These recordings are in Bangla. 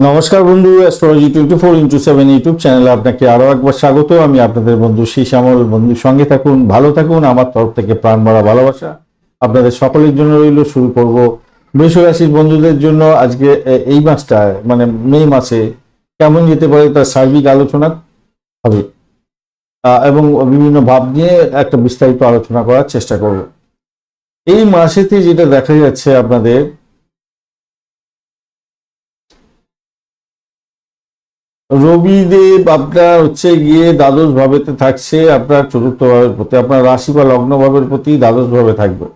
নমস্কার বন্ধু astrology twenty four into seven YouTube চ্যানেলে আপনাকে আরও একবার স্বাগত। আমি আপনাদের বন্ধু শ্যামল। বন্ধুর সঙ্গে থাকুন, ভালো থাকুন, আমার তরফ থেকে প্রাণ ভরা ভালোবাসা। আপনাদের সকলের জন্য রইল, শুরু করব বৃষ রাশির বন্ধুদের জন্য। আজকে এই মাসটা মানে মে মাসে কেমন যেতে পারে তার সার্বিক আলোচনা হবে। এবং বিভিন্ন ভাব নিয়ে একটা বিস্তারিত আলোচনা করার চেষ্টা করব। এই মাসেতে যেটা দেখা যাচ্ছে আপনাদের রবিদেব আপনার হচ্ছে গিয়ে দ্বাদশ ভাবেতে থাকছে, আপনার চতুর্থ ভাবের প্রতি, আপনার রাশি বা লগ্ন ভাবের প্রতি দ্বাদশ ভাবে থাকবে।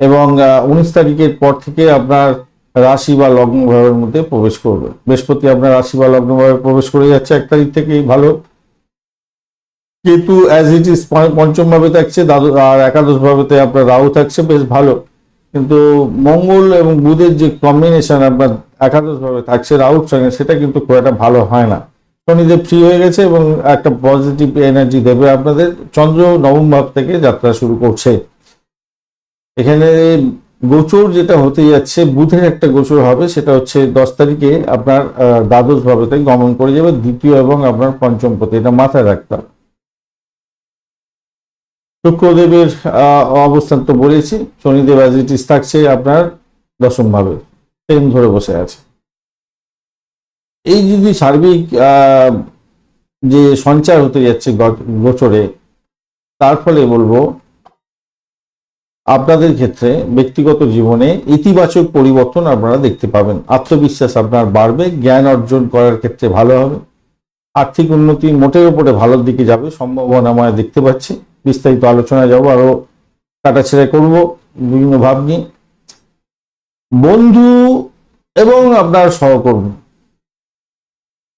এবং উনিশ তারিখের পর থেকে আপনার রাশি বা লগ্ন ভাবের মধ্যে প্রবেশ করবে। বৃহস্পতি আপনার রাশি বা লগ্ন ভাবে প্রবেশ করে যাচ্ছে, এক তারিখ থেকেই ভালো। কেতু অ্যাজ ইট ইজ পঞ্চম ভাবে থাকছে, দ্বাদশ, আর একাদশ ভাবেতে আপনার রাহু থাকছে, বেশ ভালো। কিন্তু মঙ্গল এবং বুধের যে কম্বিনেশন আপনার একাদশ ভাবে থাকছে রাহুর সঙ্গে, সেটা কিন্তু খুব একটা ভালো হয় না। শনিদেব ফ্রি হয়ে গেছে এবং একটা পজিটিভ এনার্জি দেবে আপনাদের, চন্দ্র নবম ভাব থেকে যাত্রা শুরু করছে। এখানে গোচর যেটা হতে যাচ্ছে, বুধের একটা গোচর হবে, সেটা হচ্ছে দশ তারিখে আপনার দ্বাদশ ভাবেতে গমন করে যাবে, দ্বিতীয় এবং আপনার পঞ্চম পতি এটা মাথায় রাখতে হবে। শুক্রদেবের অবস্থান তো বলেছি, শনিদেব অ্যাজ ইট থাকছে আপনার দশম ভাবে ট্রেন ধরে বসে আছে। এই যদি সার্বিক যে সঞ্চার হতে যাচ্ছে গোচরে তার ফলে বলব, আপনাদের ক্ষেত্রে ব্যক্তিগত জীবনে ইতিবাচক পরিবর্তন আপনারা দেখতে পাবেন। আত্মবিশ্বাস আপনার বাড়বে, জ্ঞান অর্জন করার ক্ষেত্রে ভালো হবে। আর্থিক উন্নতি মোটের উপরে ভালোর দিকে যাবে সম্ভাবনা আমরা দেখতে পাচ্ছি। বিস্তারিত আলোচনা যাব, আরও কাটাছেড়া করব বিভিন্ন ভাব নিয়ে। বন্ধু এবং আপনার সহকর্মী।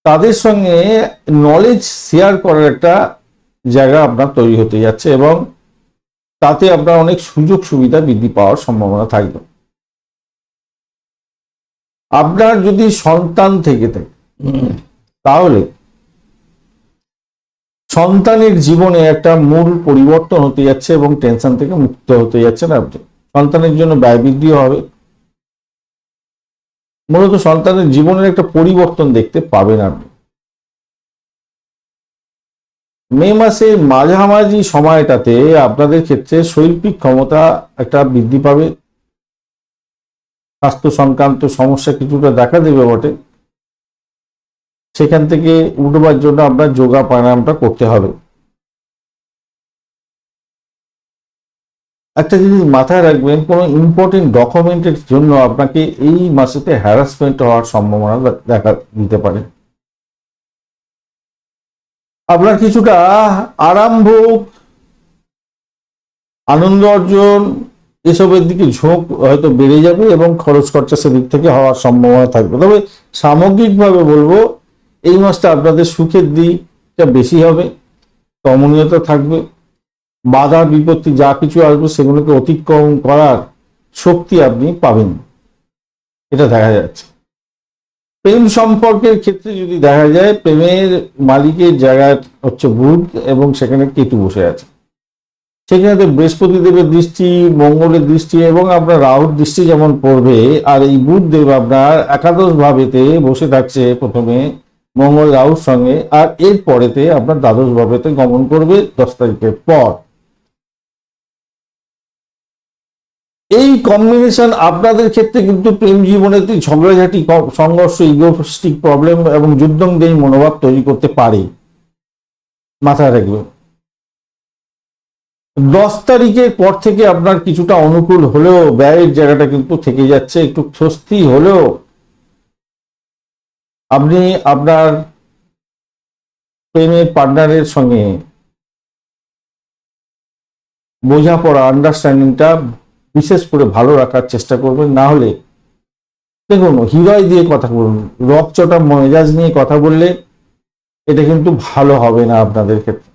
তাদের সঙ্গে নলেজ শেয়ার করার একটা জায়গা আপনার তৈরি হতে যাচ্ছে এবং তাতে আপনার অনেক সুযোগ সুবিধা বৃদ্ধি পাওয়ার সম্ভাবনা থাকবে। আপনার যদি সন্তান থেকে থাকে তাহলে সন্তানের জীবনে একটা মূল পরিবর্তন হতে যাচ্ছে এবং টেনশন থেকে মুক্ত হতে যাচ্ছেন আপনি। সন্তানের জন্য ব্যয় বৃদ্ধিও হবে। মূলত সন্তানের জীবনের একটা পরিবর্তন দেখতে পাবেন আপনি। মে মাসের মাঝামাঝি সময়টাতে আপনাদের ক্ষেত্রে শৈল্পিক ক্ষমতা একটা বৃদ্ধি পাবে। স্বাস্থ্য সংক্রান্ত সমস্যা কিছুটা দেখা দেবে বটে। সেখান থেকে উঠবার জন্য আপনার যোগা প্রাণায়ামটা করতে হবে। একটা জিনিস মাথায় রাখবেন, কোনো ইম্পর্টেন্ট ডকুমেন্টের জন্য আপনাকে এই মাসেতে হ্যারাসমেন্ট হওয়ার সম্ভাবনা দেখা দিতে পারে। আপনার কিছুটা আরম্ভ, আনন্দ অর্জন, এসবের দিকে ঝোঁক হয়তো বেড়ে যাবে এবং খরচ খরচা সেদিক থেকে হওয়ার সম্ভাবনা থাকবে। তবে সামগ্রিকভাবে বলব, এই মাসটা আপনাদের সুখের দিকটা বেশি হবে, কমনীয়তা থাকবে। বাধা, বিপত্তি, যা কিছু আসবে সেগুলোকে অতিক্রম করার শক্তি আপনি পাবেন। এটা দেখা যাচ্ছে। প্রেম সম্পর্কের ক্ষেত্রে যদি দেখা যায়, প্রেমের মালিকের জায়গায় হচ্ছে বুধ এবং সেখানে কেতু বসে আছে। সেখানে বৃহস্পতি দেবের দৃষ্টি, মঙ্গলের দৃষ্টি এবং আপনার রাহুর দৃষ্টি যেমন পড়বে, আর এই বুধ দেব আপনার একাদশ ভাবেতে বসে থাকছে প্রথমে মঙ্গল, রাহুর সঙ্গে, আর এর পরেতে আপনার দ্বাদশ ভাবেতে গমন করবে দশ তারিখের পর। এই কম্বিনেশন আপনাদের ক্ষেত্রে কিন্তু প্রেম জীবনেতে ঝগড়াঝাটি সংঘর্ষ ইগোস্টিক প্রবলেম এবং যুদ্ধংদেহী মনোভাব তৈরি করতে পারে। মাথায় রাখবেন। দশ তারিখের পর থেকে আপনার কিছুটা অনুকূল হলেও ব্যয়ের জায়গাটা কিন্তু থেকে যাচ্ছে, একটু স্বস্তি হলেও আপনি আপনার প্রেমের পার্টনারের সঙ্গে বোঝাপড়া আন্ডারস্ট্যান্ডিংটা বিশেষ করে ভালো রাখার চেষ্টা করবেন, না হলে দেখুন, হৃদয় দিয়ে কথা বলুন রকচটা মেজাজ নিয়ে কথা বললে এটা কিন্তু ভালো হবে না আপনাদের ক্ষেত্রে।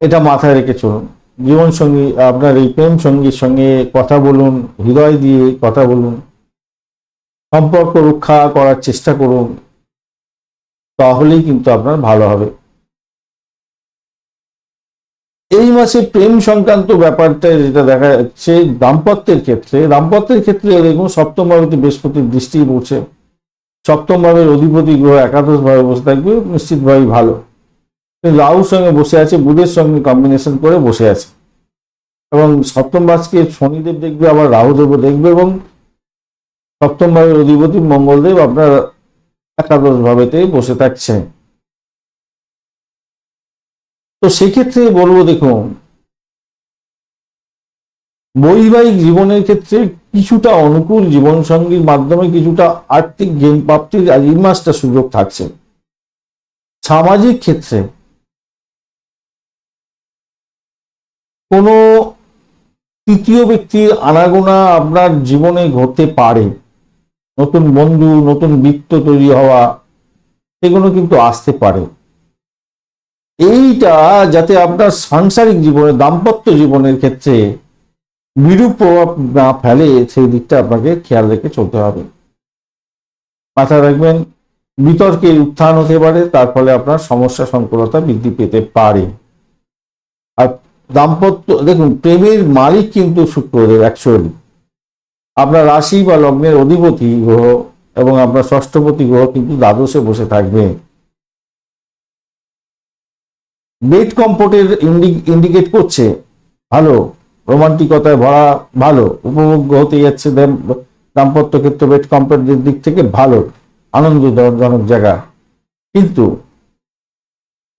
এটা মাথায় রেখে চলুন। জীবন সঙ্গী, আপনার এই প্রেম সঙ্গীর সঙ্গে কথা বলুন, হৃদয় দিয়ে কথা বলুন, সম্পর্ক রক্ষা করার চেষ্টা করুন, তাহলেই কিন্তু আপনার ভালো হবে। এই মাসে প্রেম সংক্রান্ত ব্যাপারটা যেটা দেখা যাচ্ছে, দাম্পত্যের ক্ষেত্রে দাম্পত্যের ক্ষেত্রে দেখুন, সপ্তম ভাবে বৃহস্পতির দৃষ্টি পড়ছে। সপ্তম ভাবের অধিপতি গ্রহ একাদশ ভাবে বসে থাকবে, নিশ্চিতভাবেই ভালো। রাহুর সঙ্গে বসে আছে, বুধের সঙ্গে কম্বিনেশন করে বসে আছে। এবং সপ্তম ভাবকে শনিদেব দেখবে, আবার রাহুদেবও দেখবে এবং সপ্তম ভাবের অধিপতি মঙ্গলদেব আপনার একাদশ ভাবেতে বসে থাকছে তো সেক্ষেত্রে বলব দেখুন, বৈবাহিক জীবনের ক্ষেত্রে কিছুটা অনুকূল জীবন সঙ্গীর মাধ্যমে কিছুটা আর্থিক জ্ঞান প্রাপ্তির এই মাসটা সুযোগ থাকছে। সামাজিক ক্ষেত্রে কোনো তৃতীয় ব্যক্তির আনাগোনা আপনার জীবনে ঘটতে পারে। নতুন বন্ধু, নতুন বৃত্ত তৈরি হওয়া, এগুলো কিন্তু আসতে পারে। এইটা যাতে আপনার সাংসারিক জীবনে দাম্পত্য জীবনের ক্ষেত্রে বিরূপ প্রভাব না ফেলে সেই দিকটা আপনাকে খেয়াল রেখে চলতে হবে। মাথায় রাখবেন বিতর্কের উত্থান হতে পারে, তার ফলে আপনার সমস্যা সংকুলতা বৃদ্ধি পেতে পারে। আর দাম্পত্য, দেখুন, প্রেমের মালিক কিন্তু শুক্রদেব অ্যাকচুয়ালি আপনার রাশি বা লগ্নের অধিপতি গ্রহ এবং আপনার ষষ্ঠপতি গ্রহ কিন্তু দ্বাদশে বসে থাকবে। বেড কম্পোর্টের ইন্ডিকেট করছে, ভালো রোমান্টিকতায় ভরা, ভালো, উপভোগ্য হতে যাচ্ছে দাম- দাম্পত্য ক্ষেত্রে বেড কম্পোর্টের দিক থেকে ভালো, আনন্দজনক জায়গা। কিন্তু,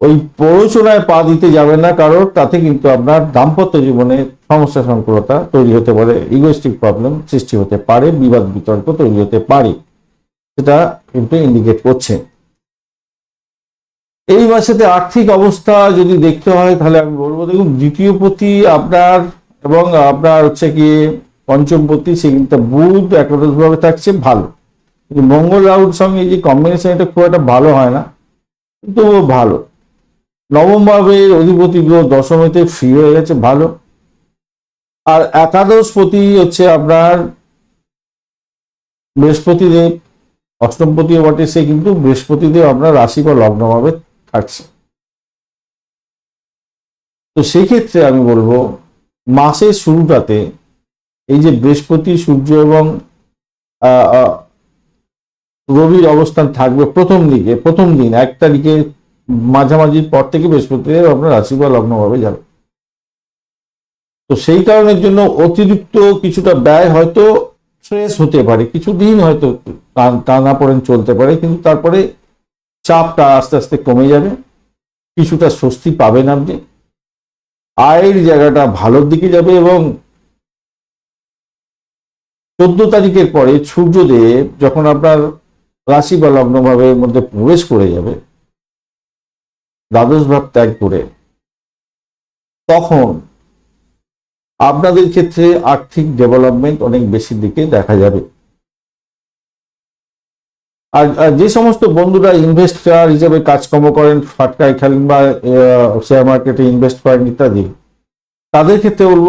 ওই প্ররোচনায় পা দিতে যাবে না, কারণ তাতে কিন্তু আপনার দাম্পত্য জীবনে সমস্যা সংকুলতা তৈরি হতে পারে ইগোস্টিক প্রবলেম সৃষ্টি হতে পারে, বিবাদ বিতর্ক তৈরি হতে পারে। সেটা কিন্তু ইন্ডিকেট করছে। এই মাসেতে আর্থিক অবস্থা যদি দেখতে হয়, তাহলে আমি বলব, দেখুন, দ্বিতীয় পতি আপনার এবং আপনার হচ্ছে কি পঞ্চম পতি সেখানটা বুধ একাদশ ভাবে থাকছে, ভালো। কিন্তু মঙ্গল রাহুর সঙ্গে যে কম্বিনেশন এটা খুব একটা ভালো হয় না কিন্তু ভালো। নবম ভাবের অধিপতি গ্রহ দশমীতে ফ্রি হয়ে গেছে, ভালো। আর একাদশ পতি হচ্ছে আপনার বৃহস্পতিদেব অষ্টমপতিও বটে, সে কিন্তু বৃহস্পতিদেব আপনার রাশি বা লগ্ন ভাবে থাকছে তো সেক্ষেত্রে আমি বলব, মাসের শুরুটাতে এই যে বৃহস্পতি, সূর্য এবং রবির অবস্থান থাকবে প্রথম দিকে, প্রথম দিন, এক তারিখে মাঝামাঝির পর থেকে বৃহস্পতিদেব আপনার রাশি বা লগ্ন ভাবে যাবে। তো সেই কারণের জন্য অতিরিক্ত কিছুটা ব্যয় হয়তো স্ট্রেস হতে পারে কিছু দিন হয়তো টানা পড়েন চলতে পারে, কিন্তু তারপরে চাপটা আস্তে আস্তে কমে যাবে, কিছুটা স্বস্তি পাবেন আপনি। আয়ের জায়গাটা ভালোর দিকে যাবে এবং চোদ্দ তারিখের পরে সূর্যদেব যখন আপনার রাশি বা লগ্ন ভাবের মধ্যে প্রবেশ করে যাবে, দ্বাদশ ভাব ত্যাগ করে, তখন আপনাদের ক্ষেত্রে আর্থিক ডেভেলপমেন্ট অনেক বেশি দিকে দেখা যাবে। আর যে সমস্ত বন্ধুরা ইনভেস্টার হিসেবে কাজকর্ম করেন, ফাটকায় খেলেন বা শেয়ার মার্কেটে ইনভেস্ট করেন ইত্যাদি, তাদের ক্ষেত্রে বলব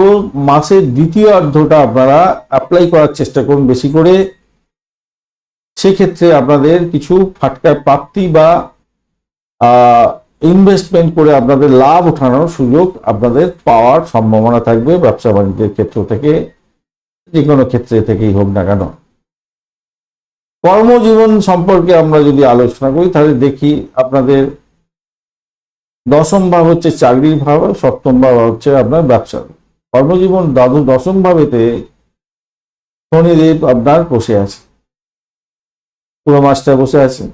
মাসের দ্বিতীয় অর্ধটা আপনারা অ্যাপ্লাই করার চেষ্টা করুন বেশি করে। সেক্ষেত্রে আপনাদের কিছু ফাটকায় প্রাপ্তি বা ইনভেস্টমেন্ট করে আপনাদের লাভ ওঠানোর সুযোগ আপনাদের পাওয়ার সম্ভাবনা থাকবে ব্যবসা বাণিজ্যের ক্ষেত্র থেকে, যে কোনো ক্ষেত্রে থেকেই হোক না কেন। কর্মজীবন সম্পর্কে আমরা যদি আলোচনা করি, তাহলে দেখি আপনাদের দশম ভাব হচ্ছে চাকরির ভাব সপ্তম ভাব হচ্ছে আপনার ব্যবসা। কর্মজীবন দাদু দশম ভাবেতে শনিদেব আপনার বসে আছে পুরো মাসটা বসে আছে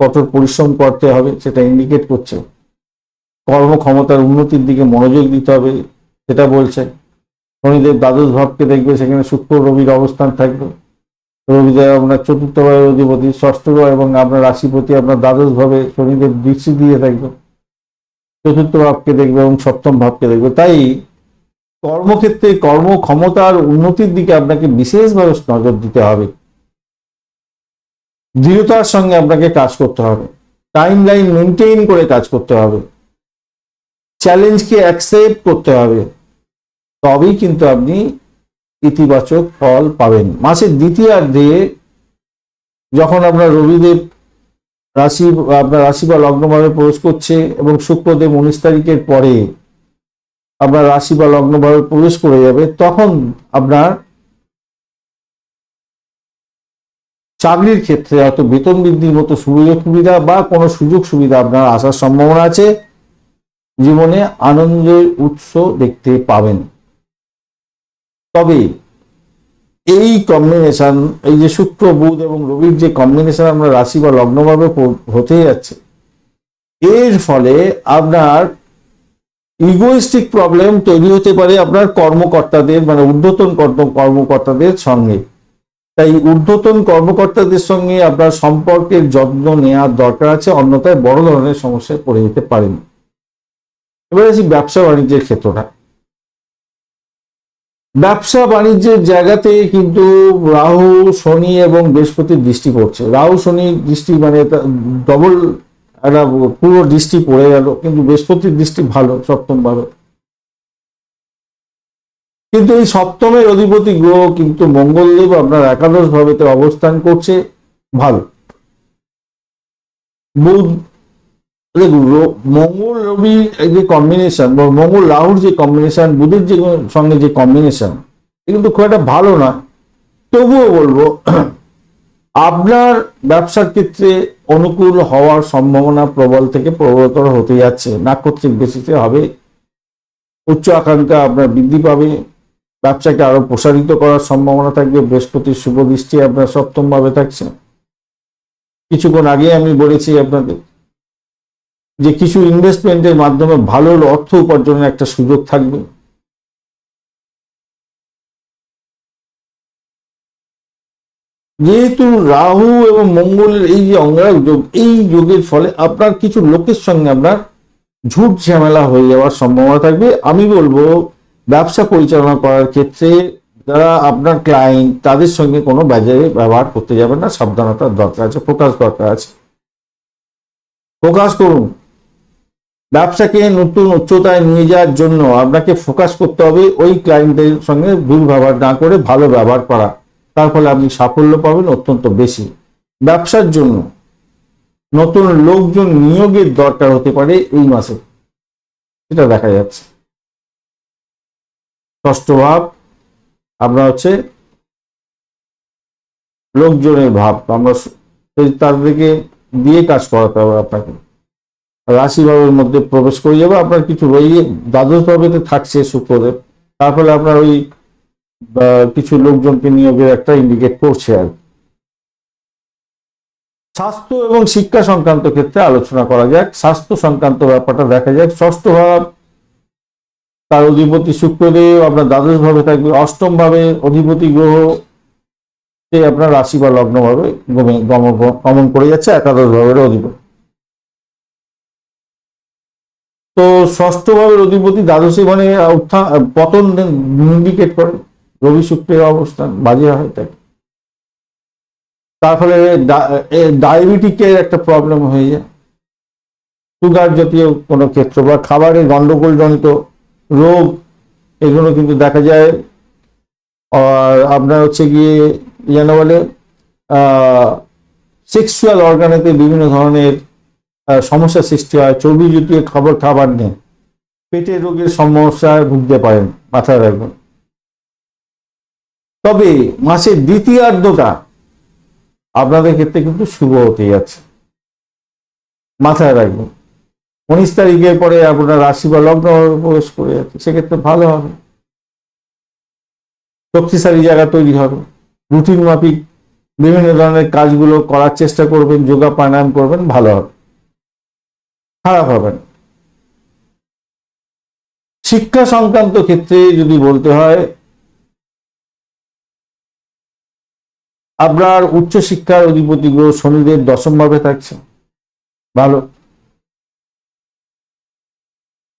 কঠোর পরিশ্রম করতে হবে, সেটা ইন্ডিকেট করছে। কর্মক্ষমতার উন্নতির দিকে মনোযোগ দিতে হবে, সেটা বলছে। শনিদেব দ্বাদশ ভাবকে দেখবে, সেখানে শুক্র, রবির অবস্থান থাকবে। রবিদেব আপনার চতুর্থ ভাবের অধিপতি, ষষ্ঠ ভাব এবং আপনার রাশিপতি আপনার দ্বাদশ ভাবে শনিদেব দৃষ্টি দিয়ে থাকবে। চতুর্থ ভাবকে দেখবে এবং সপ্তম ভাবকে দেখবে। তাই কর্মক্ষেত্রে কর্মক্ষমতার উন্নতির দিকে আপনাকে বিশেষভাবে নজর দিতে হবে। দৃঢ়তার সঙ্গে আপনাকে কাজ করতে হবে। টাইম লাইন মেনটেন করে কাজ করতে হবে। চ্যালেঞ্জকে অ্যাকসেপ্ট করতে হবে। তবেই কিন্তু আপনি ইতিবাচক ফল পাবেন। মাসের দ্বিতীয়ার্ধে যখন আপনার রবিদেব রাশি, আপনার রাশি বা লগ্নভাবে প্রবেশ করছে এবং শুক্রদেব উনিশ তারিখের পরে আপনার রাশি বা লগ্নভাবে প্রবেশ করে যাবে, তখন আপনার চাকরির ক্ষেত্রে হয়তো বেতন বৃদ্ধির মতো সুযোগ সুবিধা বা কোনো সুযোগ সুবিধা আপনার আসার সম্ভাবনা আছে। জীবনে আনন্দের উৎস দেখতে পাবেন। তবে এই কম্বিনেশন এই যে শুক্র, বুধ এবং রবির যে কম্বিনেশন আমরা রাশি বা লগ্নভাবে হতে যাচ্ছে, এর ফলে আপনার ইগোইস্টিক প্রবলেম তৈরি হতে পারে আপনার কর্মকর্তাদের মানে ঊর্ধ্বতন কর্ম- কর্মকর্তাদের সঙ্গে। তাই ঊর্ধ্বতন কর্মকর্তাদের সঙ্গে আপনার সম্পর্কের যত্ন নেওয়ার দরকার আছে, অন্যথায় বড় ধরনের সমস্যায় পড়ে যেতে পারেন। এবার আসি ব্যবসা বাণিজ্যের ক্ষেত্রটা। ব্যবসা বাণিজ্যের জায়গাতে কিন্তু রাহু, শনি এবং বৃহস্পতির দৃষ্টি পড়ছে। রাহু, শনি দৃষ্টি মানে ডবল একটা পুরো দৃষ্টি পড়ে গেল, কিন্তু বৃহস্পতির দৃষ্টি ভালো, সপ্তম ভালো। কিন্তু এই সপ্তমের অধিপতি গ্রহ কিন্তু মঙ্গলদেব আপনার একাদশ ভাবেতে অবস্থান করছে, ভালো। বুধ দেখুন মঙ্গল রবি যে কম্বিনেশন বা মঙ্গল রাহুর যে কম্বিনেশন বুধের যে সঙ্গে যে কম্বিনেশন কিন্তু খুব একটা ভালো না। তবুও বলব, আপনার ব্যবসার ক্ষেত্রে অনুকূল হওয়ার সম্ভাবনা প্রবল থেকে প্রবলতর হতে যাচ্ছে। নাক্ষত্রিক বেশিতে হবে। উচ্চ আকাঙ্ক্ষা আপনার বৃদ্ধি পাবে। ব্যবসাকে আরও প্রসারিত করার সম্ভাবনা থাকবে। বৃহস্পতির শুভ দৃষ্টি আপনার সপ্তম ভাবে থাকছে। কিছুক্ষণ আগে আমি বলেছি আপনাদের যে কিছু ইনভেস্টমেন্টের মাধ্যমে ভালো অর্থ উপার্জনের একটা সুযোগ থাকবে। যেহেতু রাহু এবং মঙ্গলের এই যে অঙ্গারক যোগ, এই যোগের ফলে আপনার কিছু লোকের সঙ্গে আপনার ঝুট ঝামেলা হয়ে যাওয়ার সম্ভাবনা থাকবে। আমি বলব, ব্যবসা পরিচালনা করার ক্ষেত্রে যারা আপনার ক্লায়েন্ট তাদের সঙ্গে কোনো বাজারে ব্যবহার করতে যাবেন না। সাবধানতার দরকার আছে ফোকাস দরকার আছে। ফোকাস করুন। ব্যবসাকে নতুন উচ্চতায় নিয়ে যাওয়ার জন্য আপনাকে ফোকাস করতে হবে ওই ক্লায়েন্টের সঙ্গে দুর্ব্যবহার না করে ভালো ব্যবহার করা। তার ফলে আপনি সাফল্য পাবেন অত্যন্ত বেশি। ব্যবসার জন্য নতুন লোকজন নিয়োগের দরকার হতে পারে এই মাসে। এটা দেখা যাচ্ছে। ষষ্ঠ ভাব, আমরা হচ্ছে লোকজনের ভাব। আমরা তাদেরকে দিয়ে কাজ করাতে হবে আপনাকে। রাশি ভাবের মধ্যে প্রবেশ করে যাবে আপনার কিছু রয়ে দ্বাদশ ভাবেতে থাকছে শুক্রদেব, তার ফলে আপনার ওই কিছু লোকজনকে নিয়োগের একটা ইন্ডিকেট করছে আর। স্বাস্থ্য এবং শিক্ষা সংক্রান্ত ক্ষেত্রে আলোচনা করা যাক। স্বাস্থ্য সংক্রান্ত ব্যাপারটা দেখা যাক। ষষ্ঠ ভাব, তার অধিপতি শুক্রদেব, আপনার দ্বাদশ ভাবে থাকবে। অষ্টম ভাবে অধিপতি গ্রহ আপনার রাশি বা লগ্ন ভাবে গমে- গম- গমন করে যাচ্ছে একাদশ ভাবের অধিপতি। তো ষষ্ঠ ভাবের অধিপতি দ্বাদশে মানে উত্থান পতন ইন্ডিকেট করে রবি শুক্রের অবস্থান, বাজে হয় তাই তার ফলে ডায়াবেটিকের একটা প্রবলেম হয়ে যায়। সুগার জাতীয় কোনো ক্ষেত্র বা খাবারের গন্ডগোলজনিত রোগ, এগুলো কিন্তু দেখা যায়। আর আপনার হচ্ছে গিয়ে, যেন বলে সেক্সুয়াল অর্গানেতে বিভিন্ন ধরনের সমস্যা সৃষ্টি হয়, চর্বি জাতীয় খাবার খাবার নেই পেটের রোগের সমস্যায় ভুগতে পারেন, মাথায় রাখবেন। তবে মাসের দ্বিতীয়ার্ধটা আপনাদের ক্ষেত্রে কিন্তু শুভ হতে যাচ্ছে। মাথায় রাখবেন। উনিশ তারিখের পরে আপনার রাশি বা লগ্ন প্রবেশ করে যাচ্ছে, সেক্ষেত্রে ভালো হবে। শক্তিশালী জায়গা তৈরি হবে। রুটিন মাফিক বিভিন্ন ধরনের কাজগুলো করার চেষ্টা করবেন যোগা প্রাণায়াম করবেন, ভালো হবে। খারাপ হবে না। শিক্ষা সংক্রান্ত ক্ষেত্রে যদি বলতে হয়, আপনার উচ্চশিক্ষার অধিপতি গ্রহ শনিদেব দশম ভাবে থাকছে। ভালো।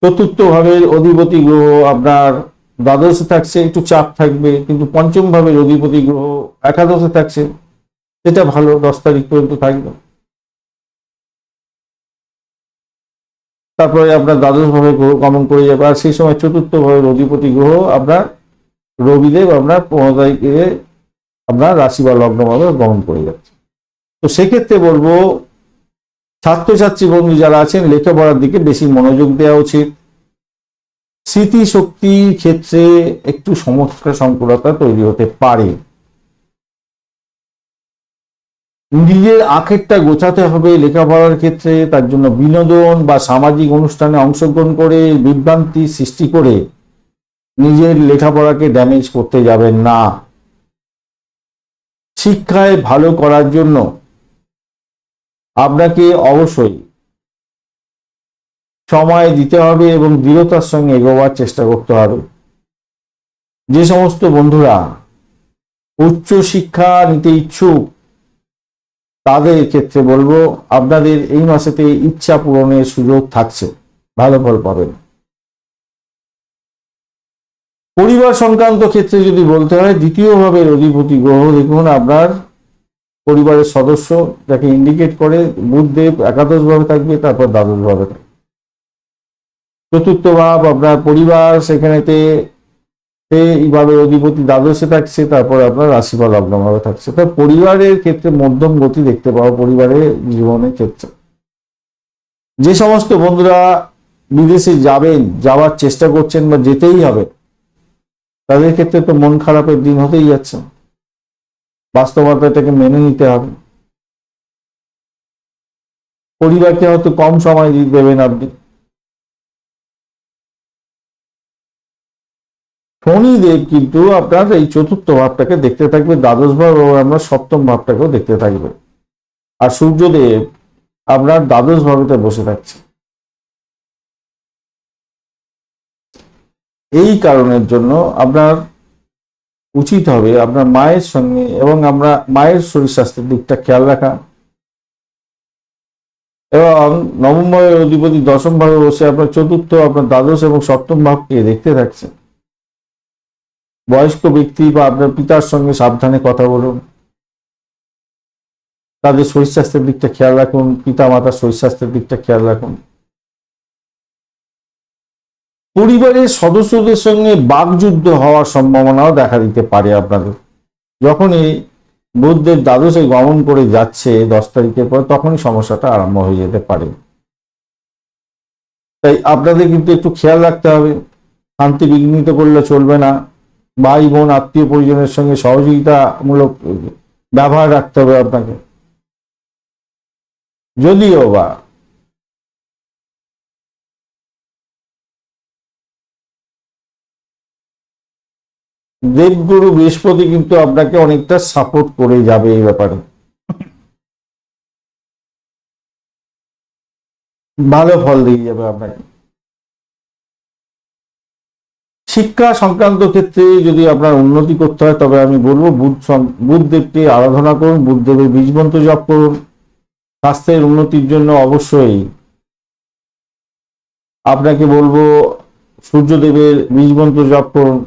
চতুর্থ ভাবের অধিপতি গ্রহ আপনার দ্বাদশে থাকছে, একটু চাপ থাকবে, কিন্তু পঞ্চম ভাবের অধিপতি গ্রহ একাদশে থাকছে, সেটা ভালো, দশ তারিখ পর্যন্ত থাকবে। তারপরে আপনার দ্বাদশ ভাবে গ্রহ গমন করে যাবে, আর সেই সময় চতুর্থ ভাবের অধিপতি গ্রহ আপনার রবিদেব আপনার পনেরো তারিখে আপনার রাশি বা লগ্ন ভাবে গমন করে যাচ্ছে। তো সেক্ষেত্রে বলব, ছাত্রছাত্রী বন্ধু যারা আছেন, লেখাপড়ার দিকে বেশি মনোযোগ দেওয়া উচিত। স্মৃতিশক্তির ক্ষেত্রে একটু সমস্যা সংকুলতা তৈরি হতে পারে। নিজের আখেরটা গোছাতে হবে লেখাপড়ার ক্ষেত্রে, তার জন্য বিনোদন বা সামাজিক অনুষ্ঠানে অংশগ্রহণ করে বিভ্রান্তি সৃষ্টি করে নিজের লেখাপড়াকে ড্যামেজ করতে যাবেন না। শিক্ষায় ভালো করার জন্য আপনাকে অবশ্যই সময় দিতে হবে এবং দৃঢ়তার সঙ্গে এগোবার চেষ্টা করতে হবে। যে সমস্ত বন্ধুরা উচ্চ শিক্ষা নিতে ইচ্ছুক তাদের ক্ষেত্রে বলব, আপনাদের এই মাসেতে ইচ্ছা পূরণের সুযোগ থাকছে। ভালো ফল পাবেন। পরিবার সংক্রান্ত ক্ষেত্রে যদি বলতে হয় দ্বিতীয় ভাবের অধিপতি গ্রহ, দেখুন আপনার পরিবারের সদস্য যাকে ইন্ডিকেট করে, বুধদেব একাদশ ভাবে থাকবে, তারপর দ্বাদশ ভাবে থাকবে। চতুর্থ ভাব, আপনার পরিবার সেখানেতে এইভাবে অধিপতি দ্বাদশে থাকছে, তারপর আপনার রাশিফল লগ্নভাবে থাকছে। তো পরিবারের ক্ষেত্রে মধ্যম গতি দেখতে পাওয়া পরিবারের জীবনের ক্ষেত্রে। যে সমস্ত বন্ধুরা বিদেশে যাবেন, যাওয়ার চেষ্টা করছেন বা যেতেই হবে, তাদের ক্ষেত্রে তো মন খারাপের দিন হতেই যাচ্ছে। বাস্তবতাটাকে মেনে নিতে হবে। পরিবারকে হয়তো কম সময় দেবেন আপনি। শনিদেব কিন্তু আপনার এই চতুর্থ ভাবটাকে দেখতে থাকবে, দ্বাদশ ভাব এবং আপনার সপ্তম ভাবটাকেও দেখতে থাকবে। আর সূর্যদেব আপনার দ্বাদশ ভাবেতে বসে থাকছে। এই কারণের জন্য আপনার উচিত হবে আপনার মায়ের সঙ্গে এবং আমরা মায়ের শরীর স্বাস্থ্যের দিকটা খেয়াল রাখা। এবং নবম ভাবের অধিপতি দশম ভাবে বসে আপনার চতুর্থ, আপনার দ্বাদশ এবং সপ্তম ভাবকে দেখতে থাকছে বয়স্ক ব্যক্তি বা আপনার পিতার সঙ্গে সাবধানে কথা বলুন। তাদের শরীর স্বাস্থ্যের দিকটা খেয়াল রাখুন পিতা মাতার শরীর স্বাস্থ্যের দিকটা খেয়াল রাখুন। পরিবারের সদস্যদের সঙ্গে বাকযুদ্ধ হওয়ার সম্ভাবনাও দেখা দিতে পারে আপনাদের। যখনই বুদ্ধের দ্বাদশে গমন করে যাচ্ছে দশ তারিখের পর, তখনই সমস্যাটা আরম্ভ হয়ে যেতে পারে। তাই আপনাদের কিন্তু একটু খেয়াল রাখতে হবে। শান্তি বিঘ্নিত করলে চলবে না। ভাই বোন, আত্মীয় পরিজনের সঙ্গে সহযোগিতামূলক ব্যবহার রাখতে হবে আপনাকে। যদিও বা দেবগুরু বৃহস্পতি কিন্তু আপনাকে অনেকটা সাপোর্ট করে যাবে এই ব্যাপারে। ভালো ফল দিয়ে যাবে আপনাকে। শিক্ষা সংক্রান্ত ক্ষেত্রে যদি আপনার উন্নতি করতে হয়, তবে আমি বলব বুধ বুধদেবকে আরাধনা করুন, বুধদেবের বীজমন্ত্র জপ করুন। স্বাস্থ্যের উন্নতির জন্য অবশ্যই আপনাকে বলব সূর্যদেবের বীজমন্ত্র জপ করুন।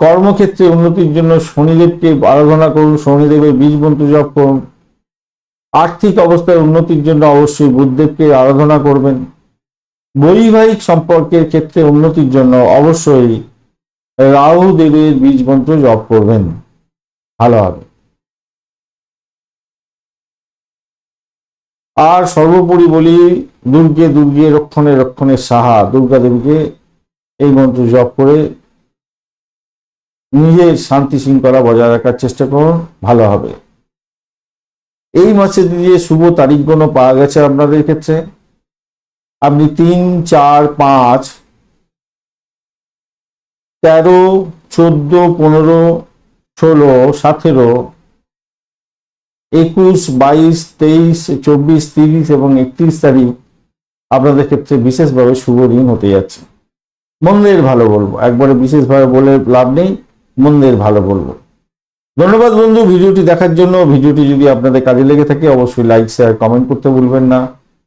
কর্মক্ষেত্রে উন্নতির জন্য শনিদেবকে আরাধনা করুন, শনিদেবের বীজমন্ত্র জপ করুন। আর্থিক অবস্থার উন্নতির জন্য অবশ্যই বুধদেবকে আরাধনা করবেন। বৈবাহিক সম্পর্কের ক্ষেত্রে উন্নতির জন্য অবশ্যই রাহু দেবের বীজ মন্ত্র জপ করবেন। ভালো হবে। আর সর্বোপরি বলি, দুর্গে দুর্গে রক্ষণে রক্ষণের সাহা, দুর্গা দেবীকে এই মন্ত্র জপ করে নিজের শান্তি শৃঙ্খলা বজায় রাখার চেষ্টা করুন, ভালো হবে। এই মাসে দিয়ে শুভ তারিখগুলো পাওয়া গেছে আপনাদের ক্ষেত্রে? আপনি তিন, চার, পাঁচ, তেরো, চোদ্দ, পনেরো, ষোলো, সতেরো, একুশ, বাইশ, তেইশ, চব্বিশ, তিরিশ এবং একত্রিশ তারিখ আপনাদের ক্ষেত্রে বিশেষভাবে শুভ দিন হতে যাচ্ছে। মন্দের ভালো বলব। একবারে বিশেষভাবে বলে লাভ নেই, মন্দের ভালো বলব। ধন্যবাদ বন্ধু, ভিডিওটি দেখার জন্য। ভিডিওটি যদি আপনাদের কাজে লেগে থাকে, অবশ্যই লাইক শেয়ার কমেন্ট করতে ভুলবেন না।